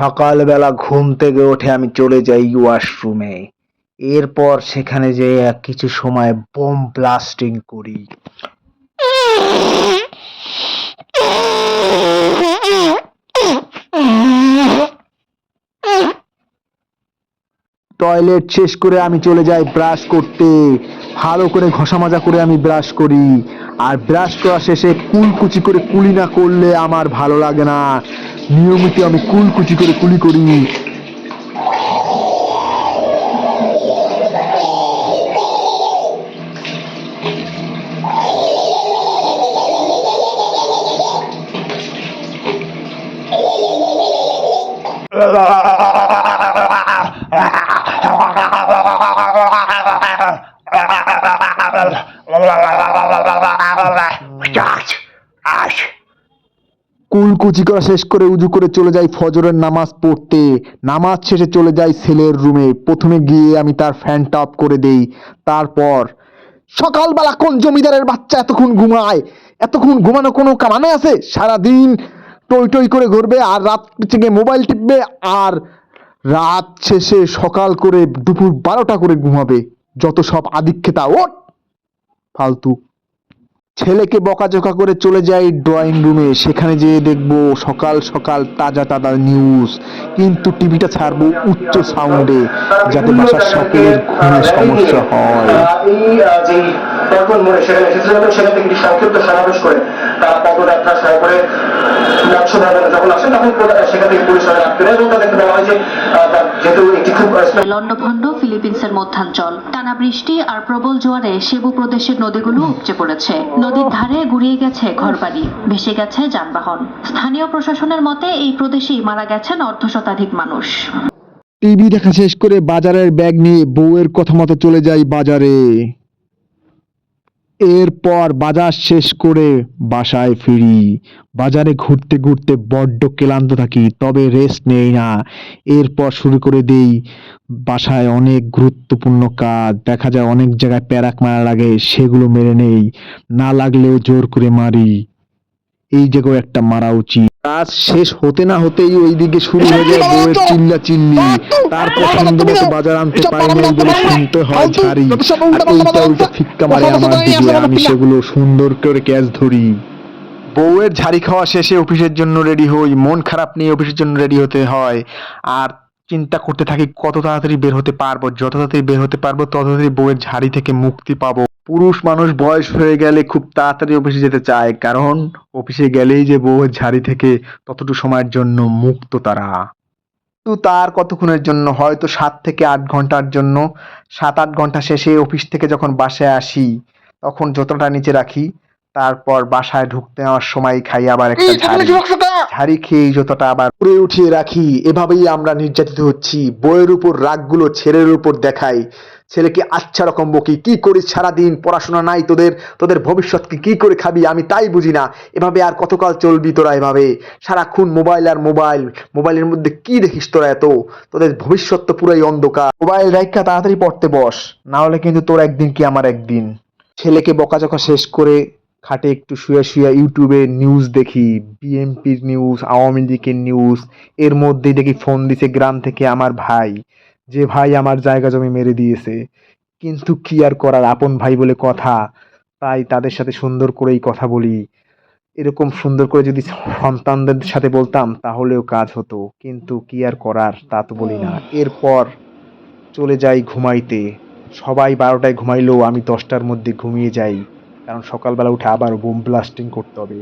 সকালবেলা ঘুম থেকে উঠে আমি চলে যাই ওয়াশরুমে। এরপর সেখানে যেয়ে কিছু সময় বোম ব্লাস্টিং করি। টয়লেট শেষ করে আমি চলে যাই ব্রাশ করতে। ভালো করে ঘষা মাজা করে আমি ব্রাশ করি। আর ব্রাশ করা শেষে কুলকুচি করে কুলি না করলে আমার ভালো লাগে না। নিয়মিত আমি কুলকুচি করে কুলি করি। কুলকুচি করা শেষ করে উজু করে চলে যাই ফজরের নামাজ পড়তে। নামাজ শেষে চলে যাই ছেলের রুমে। প্রথমে গিয়ে আমি তার ফ্যান টপ করে দেই। তারপর, সকালবেলা কোন জমিদারের বাচ্চা এতক্ষণ ঘুমায়? এতক্ষণ ঘুমানো কোনো মানে আছে? সারাদিন টই টই করে ঘুরবে আর রাত থেকে মোবাইল টিপবে আর রাত শেষে সকাল করে দুপুর বারোটা করে ঘুমাবে। যত সব আদিক্ষেতা, ওট, ফালতু। ছেলেকে বকাঝকা করে চলে যাই ড্রয়িং রুমে সেখানে যেয়ে দেখব সকাল সকাল তাজা তাজা নিউজ কিন্তু টিভিটা ছাড়বো উচ্চ সাউন্ডে যাতে বাসার সকলের ঘুমে সমস্যা হয়। একটি সংক্ষিপ্ত সমাবেশ করে তারা পদযাত্রা করে। যখন আসে তখন সেখান থেকে এবং তাদেরকে বলা হয় যে লন্ডভন্ড ফিলিপিন্সের মধ্যাঞ্চল। টানা বৃষ্টি আর প্রবল জোয়ারে সেবু প্রদেশের নদীগুলো উপচে পড়েছে। নদীর ধারে গুড়িয়ে গেছে ঘরবাড়ি ভেসে গেছে যানবাহন। স্থানীয় প্রশাসনের মতে এই প্রদেশেই মারা গেছেন অর্ধ শতাধিক মানুষ। টিভি দেখা শেষ করে বাজারের ব্যাগ নিয়ে বউয়ের কথা মতো চলে যাই বাজারে। এরপর বাজার শেষ করে বাসায় ফিরি। বাজারে ঘুরতে ঘুরতে বড্ড ক্লান্ত থাকি, তবে রেস্ট নেই না। এরপর শুরু করে দেই, বাসায় অনেক গুরুত্বপূর্ণ কাজ। দেখা যায় অনেক জায়গায় প্যারাক মারা লাগে, সেগুলো মেরে নেই। না লাগলেও জোর করে মারি। এই জায়গায় একটা মারা উচিত। কাজ শেষ হতে না হতেই ওইদিকে শুরু হয়ে যায় বউয়ের চিল্লা চিল্লি তার পছন্দ মতো বাজার আনতে পারি নাই বলে শুনতে হয় ঝাড়ি। আর উল্টা উল্টা ফিক্কা মারে আমার দিকে আমি সেগুলো সুন্দর করে ক্যাচ ধরি। বউয়ের ঝাড়ি খাওয়া শেষে অফিসের জন্য রেডি হই মন খারাপ নিয়ে অফিসের জন্য রেডি হতে হয়। আর চিন্তা করতে থাকি কত তাড়াতাড়ি বের হতে পারব যত তাড়াতাড়ি বের হতে পারব তত তাড়াতাড়ি বউয়ের ঝাড়ি থেকে মুক্তি পাবো। পুরুষ মানুষ বয়স হয়ে গেলে খুব তাড়াতাড়ি অফিসে যেতে চায়, কারণ অফিসে গেলেই যে বউয়ের ঝাড়ি থেকে ততটুকু সময়ের জন্য মুক্ত তারা। তো তার কতক্ষণের জন্য? হয়তো সাত থেকে আট ঘণ্টার জন্য। সাত আট ঘণ্টা শেষে অফিস থেকে যখন বাসায় আসি, তখন যতটা নিচে রাখি। তারপর বাসায় ঢুকতে নেওয়ার সময় খাই আবার একটা ঝাড়ি ঝাড়ি। খেয়ে জুতোটা আবার উপরে উঠিয়ে রাখি এভাবেই আমরা নির্যাতিত হচ্ছি। বইয়ের উপর রাগগুলো ছেলের উপর দেখাই। ছেলেকে আচ্ছা রকম বকি কি করিস সারাদিন? পড়াশোনা নাই তোদের? তোদের ভবিষ্যৎকে কি করে খাবি? আমি তাই বুঝি না। এভাবে আর কতকাল চলবি তোরা এভাবে? সারাক্ষণ মোবাইল আর মোবাইল। মোবাইলের মধ্যে কি দেখিস তোরা এত? তোদের ভবিষ্যৎ তো পুরাই অন্ধকার। মোবাইল রাইখা তাড়াতাড়ি পড়তে বস। না হলে কিন্তু তোর একদিন কি আমার একদিন? ছেলেকে বকাঝকা শেষ করে খাটে একটু শুয়ে শুয়ে ইউটিউবে নিউজ দেখি বিএনপির নিউজ আওয়ামী লীগের নিউজ এর মধ্যেই দেখি ফোন দিছে গ্রাম থেকে আমার ভাই, যে ভাই আমার জায়গা জমি মেরে দিয়েছে। কিন্তু কি আর করার, আপন ভাই বলে কথা, তাই তাদের সাথে সুন্দর করেই কথা বলি। এরকম সুন্দর করে যদি সন্তানদের সাথে বলতাম, তাহলেও কাজ হতো। কিন্তু কি আর করার, তা তো বলি না। এরপর চলে যাই ঘুমাইতে। সবাই বারোটায় ঘুমাইলেও আমি দশটার মধ্যে ঘুমিয়ে যাই। কারণ সকালবেলা উঠে আবার বোম ব্লাস্টিং করতে হবে।